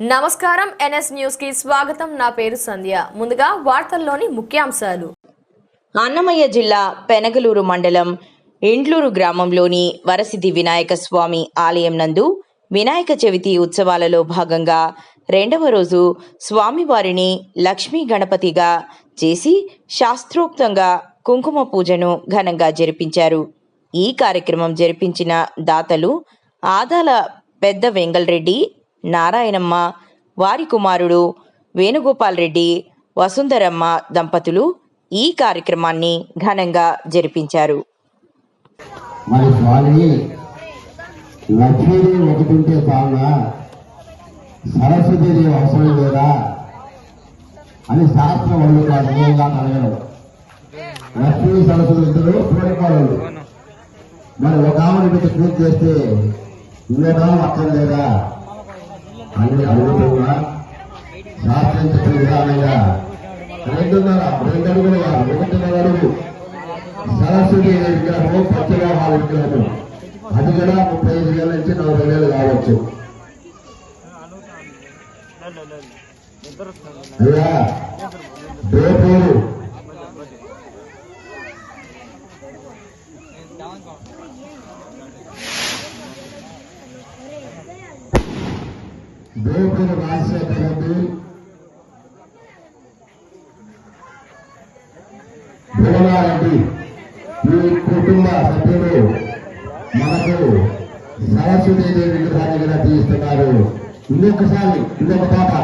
నమస్కారం ఎన్ఎస్ న్యూస్కి స్వాగతం. నా పేరు సంధ్య. ముందుగా వార్తల్లోని ముఖ్యాంశాలు. అన్నమయ్య జిల్లా పెనగలూరు మండలం ఇండ్లూరు గ్రామంలోని వరసిద్ధి వినాయక స్వామి ఆలయం నందు వినాయక చవితి ఉత్సవాలలో భాగంగా రెండవ రోజు స్వామివారిని లక్ష్మీ గణపతిగా చేసి శాస్త్రోక్తంగా కుంకుమ పూజను ఘనంగా జరిపించారు. ఈ కార్యక్రమం జరిపించిన దాతలు ఆదాల పెద్ద వెంగళరెడ్డి నారాయణమ్మ వారి కుమారుడు వేణుగోపాల్ రెడ్డి వసుంధరమ్మ దంపతులు ఈ కార్యక్రమాన్ని ఘనంగా జరిపించారు. మరి స్వామి లక్ష్మీదేవి ఒకటి ఉంటే సరస్వతీదేవి అవసరం లేదా? అని శాస్త్రం లక్ష్మీ సరస్వతి ఇద్దరు మరి ఒక ఆమె పూజ చేస్తే ఇంకొక ఆమె లేదా అని అడుగుతున్నా శాస్త్రం చెప్పిన విధానంగా రెండున్నర రెండు అడుగులు కాదు ఒకటిన్నర అడుగు సరస్వతి విగ్రహము పచ్చలోహాల విగ్రహము అది కూడా ముప్పై ఐదు వేల నుంచి నలభై వేలు కావచ్చు. అయ్యా రేపూరు రేపూరు రాజశేఖర రెడ్డి భువనారెడ్డి ఈ కుటుంబ సభ్యులు మనకు సరస్వతీదేవి విగ్రహాన్ని కూడా తీస్తున్నారు. ఇంకొకసారి ఇంకొక పాట.